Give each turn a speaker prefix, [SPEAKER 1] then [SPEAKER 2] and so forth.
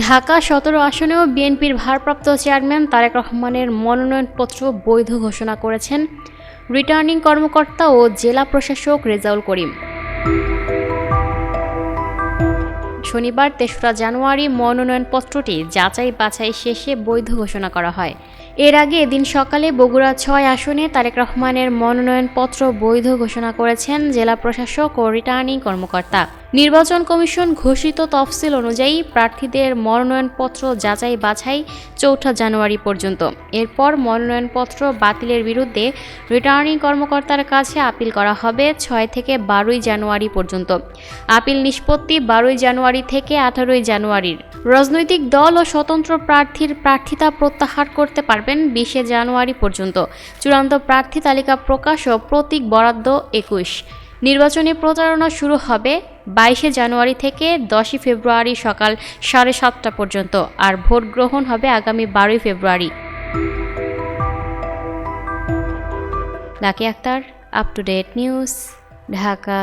[SPEAKER 1] ঢাকা সতেরো আসনেও বিএনপির ভারপ্রাপ্ত চেয়ারম্যান তারেক রহমানের মনোনয়নপত্র বৈধ ঘোষণা করেছেন রিটার্নিং কর্মকর্তা ও জেলা প্রশাসক রেজাউল করিম। শনিবার তেসরা জানুয়ারি মনোনয়নপত্রটি যাচাই বাছাই শেষে বৈধ ঘোষণা করা হয়। এর আগে এদিন সকালে বগুড়া ছয় আসনে তারেক রহমানের মনোনয়নপত্র বৈধ ঘোষণা করেছেন জেলা প্রশাসক ও রিটার্নিং কর্মকর্তা। নির্বাচন কমিশন ঘোষিত তফসিল অনুযায়ী প্রার্থীদের মনোনয়নপত্র যাচাই বাছাই চৌঠা জানুয়ারি পর্যন্ত। এরপর মনোনয়নপত্র বাতিলের বিরুদ্ধে রিটার্নিং কর্মকর্তার কাছে আপিল করা হবে ছয় থেকে বারোই জানুয়ারি পর্যন্ত। আপিল নিষ্পত্তি বারোই জানুয়ারি থেকে আঠারোই জানুয়ারির। রাজনৈতিক দল ও স্বতন্ত্র প্রার্থীর প্রার্থিতা প্রত্যাহার করতে পারবেন বিশে জানুয়ারি পর্যন্ত। চূড়ান্ত প্রার্থী তালিকা প্রকাশ ও প্রতীক বরাদ্দ একুশ। নির্বাচনী প্রচারণা শুরু হবে বাইশে জানুয়ারি থেকে দশই ফেব্রুয়ারি সকাল সাড়ে সাতটা পর্যন্ত, আর ভোট গ্রহণ হবে আগামী বারোই ফেব্রুয়ারি। Lucky Akter up to date news Dhaka.